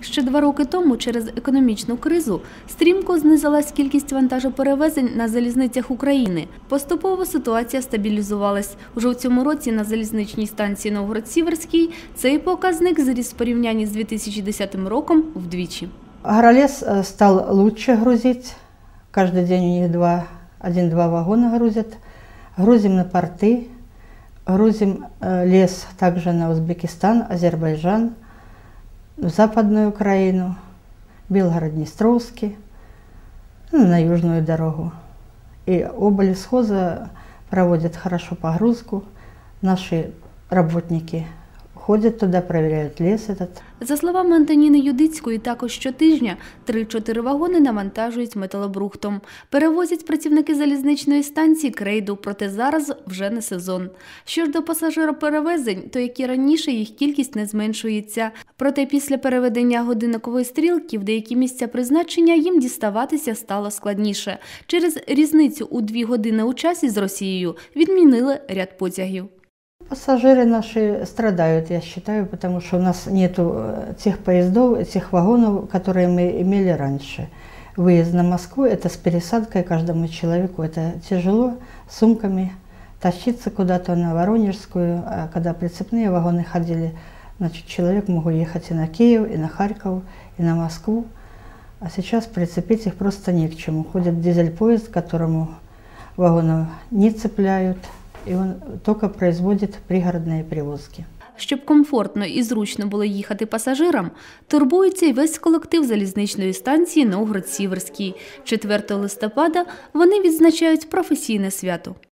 Ще два роки тому через економічну кризу стрімко знизилась кількість вантажоперевезень на залізницях України. Поступово ситуація стабілізувалась. Уже у цьому році на залізничній станції Новгород-Сіверський цей показник зріс в порівнянні з 2010 роком вдвічі. Агролес э, стал лучше грузить. Каждый день у них два, один-два вагона грузят. Грузим на порты, грузим э, лес также на Узбекистан, Азербайджан, в Западную Украину, Белгород-Днестровский, ну, на Южную дорогу. И оба лесхоза проводят хорошо погрузку. Наши работники ходят туда, проверяют лес этот. За словами Антоніни Юдицької, також щотижня 3-4 вагони навантажують металобрухтом. Перевозять працівники залізничної станції крейду, проте зараз вже не сезон. Що ж до пасажироперевезень, то як і раніше їх кількість не зменшується. Проте після переведення годинникової стрілки в деякі місця призначення їм діставатися стало складніше. Через різницю у дві години у часі з Росією відмінили ряд потягів. Пассажиры наши страдают, я считаю, потому что у нас нет тех поездов, тех вагонов, которые мы имели раньше. Выезд на Москву – это с пересадкой каждому человеку. Это тяжело, с сумками тащиться куда-то на Воронежскую. А когда прицепные вагоны ходили, значит, человек мог уехать и на Киев, и на Харьков, и на Москву. А сейчас прицепить их просто не к чему. Ходит дизель-поезд, которому вагонов не цепляют – и он только производит пригородные перевозки. Щоб комфортно і зручно було їхати пасажирам, турбується й весь колектив залізничної станції Новгород-Сіверський. 4 листопада вони відзначають професійне свято.